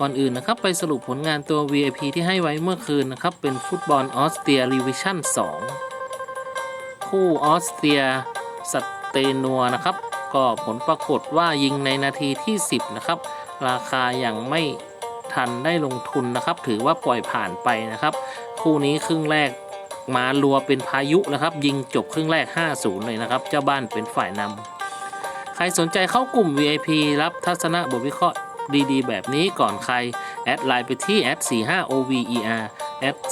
ก่อนอื่นนะครับไปสรุปผลงานตัว VIP ที่ให้ไว้เมื่อคืนนะครับ เป็นฟุตบอลออสเตรียรีวิชั่น 2 คู่ออสเตรียสเตนัวนะครับ ก็ผลปรากฏว่ายิงในนาทีที่ 10 นะครับ ราคาอยังไม่ทันได้ลงทุนนะครับ ถือว่าปล่อยผ่านไปนะครับ คู่นี้ครึ่งแรกมารัวเป็นพายุนะครับ ยิงจบครึ่งแรก 5-0 เลยนะครับ เจ้าบ้านเป็นฝ่ายนำใครสนใจเข้ากลุ่ม VIP รับทัศนะบทวิเคราะห์ ดีๆ แบบนี้ก่อนใคร แอดไลน์ไปที่ @45OVER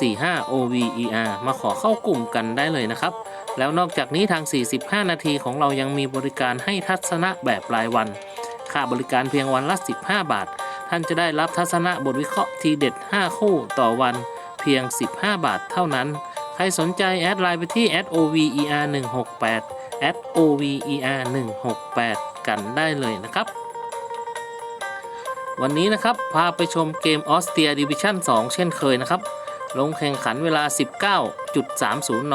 @45OVER มาขอเข้ากลุ่มกันได้เลยนะครับ แล้วนอกจากนี้ทาง 45 นาทีของเรายังมีบริการให้ทัศนะแบบรายวัน ค่าบริการเพียงวันละ 15 บาท ท่านจะได้รับทัศนะบทวิเคราะห์ทีเด็ด 5 คู่ต่อวัน เพียง 15 บาทเท่านั้นใครสนใจแอดไลน์ไปที่ @over 168 @over 168 กันได้เลยนะครับ วันนี้นะครับพาไปชมเกมออสเตรียดิวิชั่น 2 เช่นเคยนะครับ ลงแข่งขันเวลา 19.30 น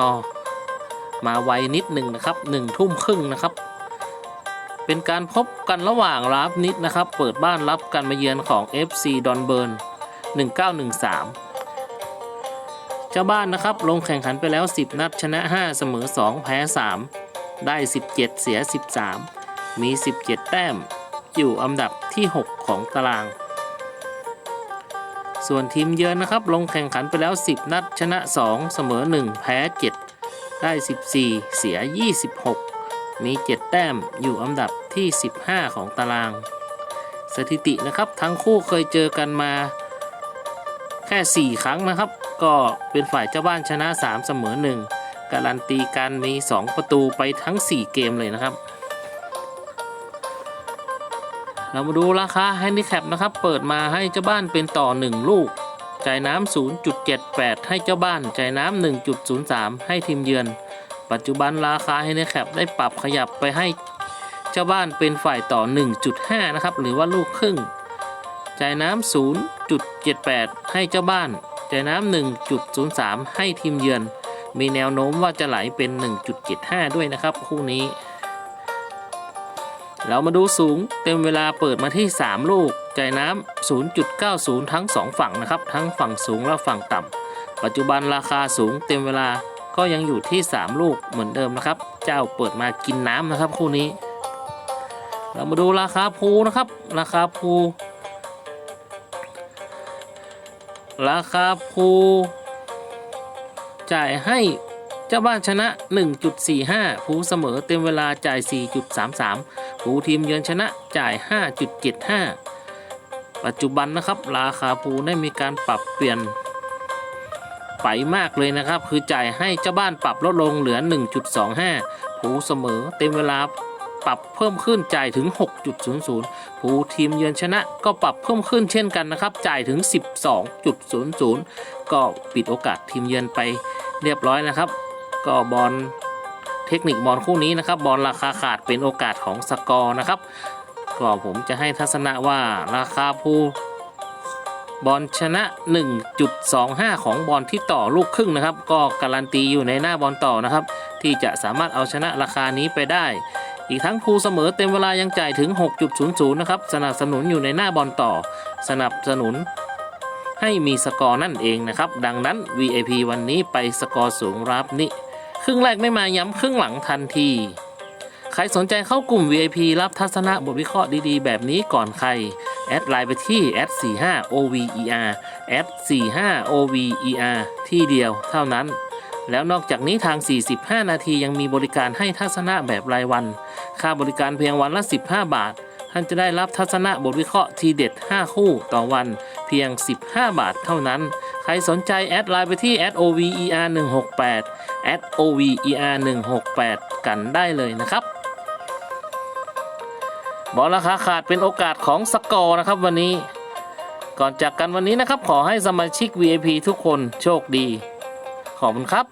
มาไวนิดหนึ่งนะครับ1ทุ่มครึ่งนะครับ เป็นการพบกันระหว่างรับนิดนะครับ เปิดบ้านรับการมาเยือนของ FC ดอนเบิร์น 1913 เจ้าบ้านนะครับลงแข่งขันไปแล้ว 10 นัดชนะ 5 เสมอ 2 แพ้ 3 ได้ 17 เสีย 13 มี 17 แต้ม อยู่อันดับ ที่ 6 ของตาราง ส่วนทีมเยือนนะครับ ลงแข่งขันไปแล้ว 10 นัดชนะ 2 เสมอ 1 แพ้ 7 ได้ 14 เสีย 26 มี 7 แต้มอยู่อันดับที่ 15 ของตาราง สถิตินะครับทั้งคู่เคยเจอกันมา แค่ 4 ครั้งนะครับ ก็เป็นฝ่ายเจ้าบ้านชนะ 3 เสมอ 1 การันตีการมี 2 ประตูไปทั้ง 4 เกมเลยนะครับ เรามาดูราคาแฮนดิแคปนะครับ เปิดมาให้เจ้าบ้านเป็นต่อ 1 ลูก จ่ายน้ำ 0.78 ให้เจ้าบ้าน จ่ายน้ำ 1.03 ให้ทีมเยือน ปัจจุบันราคาแฮนดิแคปได้ปรับขยับไปให้เจ้าบ้านเป็นฝ่ายต่อ 1.5 นะครับ หรือว่าลูกครึ่ง จ่ายน้ำ 0.78 ให้เจ้าบ้าน จ่ายน้ำ 1.03 ให้ทีมเยือน มีแนวโน้มว่าจะไหลเป็น 1.75 ด้วยนะครับ คู่นี้ เรามาดูสูงเต็มเวลาเปิดมาที่ 3 ลูก จ่ายน้ำ 0.90 ทั้ง 2 ฝั่งนะครับ ทั้งฝั่งสูงและฝั่งต่ำปัจจุบันราคาสูงเต็มเวลาก็ยังอยู่ที่ 3 ลูกเหมือนเดิมนะครับ เจ้าเปิดมากินน้ำนะครับคู่นี้ เรามาดูราคาภูนะครับ ราคาภู ราคาภู จ่ายให้ เจ้าบ้านชนะ 1.45ภูเสมอเต็มเวลาจ่าย 4.33ภูทีมเยือนชนะจ่าย 5.75 ปัจจุบันนะครับ ราคาภูได้มีการปรับเปลี่ยนไปมากเลยนะครับ คือจ่ายให้เจ้าบ้านปรับลดลงเหลือ 1.25ภูเสมอเต็มเวลาปรับเพิ่มขึ้นจ่ายถึง 6.00ภูทีมเยือนชนะก็ปรับเพิ่มขึ้นเช่นกันนะครับ จ่ายถึง 12.00 ก็ปิดโอกาสทีมเยือนไปเรียบร้อยนะครับ ก็บอลเทคนิคบอลคู่นี้นะครับบอลราคาขาดเป็นโอกาสของสกอร์นะครับก็ผมจะให้ทัศนะว่าราคาภูบอลชนะ 1.25 ของบอลที่ต่อลูกครึ่งนะครับ ก็การันตีอยู่ในหน้าบอลต่อนะครับ ที่จะสามารถเอาชนะราคานี้ไปได้ อีกทั้งภูเสมอเต็มเวลายังจ่ายถึง 6.00 นะครับ สนับสนุนอยู่ในหน้าบอลต่อ สนับสนุน ให้มีสกอร์นั่นเองนะครับ ดังนั้น VIP วันนี้ไปสกอร์สูงรับนี่ ครึ่งแรกไม่มาย้ำครึ่งหลังทันที ใครสนใจเข้ากลุ่ม VIP รับทัศนะบทวิเคราะห์ดีๆ แบบนี้ก่อนใคร แอดไลน์ไปที่ @45OVER @45OVER ที่เดียวเท่านั้น แล้วนอกจากนี้ทาง 45 นาทียังมีบริการให้ทัศนะแบบรายวัน ค่าบริการเพียงวันละ 15 บาทท่านจะได้รับทัศนะบทวิเคราะห์ทีเด็ด 5 คู่ต่อวันเพียง 15 บาทเท่านั้น ใครสนใจแอดไลน์ไปที่ @over168 @over 168 @over 168กันได้เลยนะครับ บอลราคาขาดเป็นโอกาสของสกอร์นะครับวันนี้ ก่อนจากกันวันนี้นะครับ ขอให้สมาชิก VIP ทุกคนโชคดี ขอบคุณครับ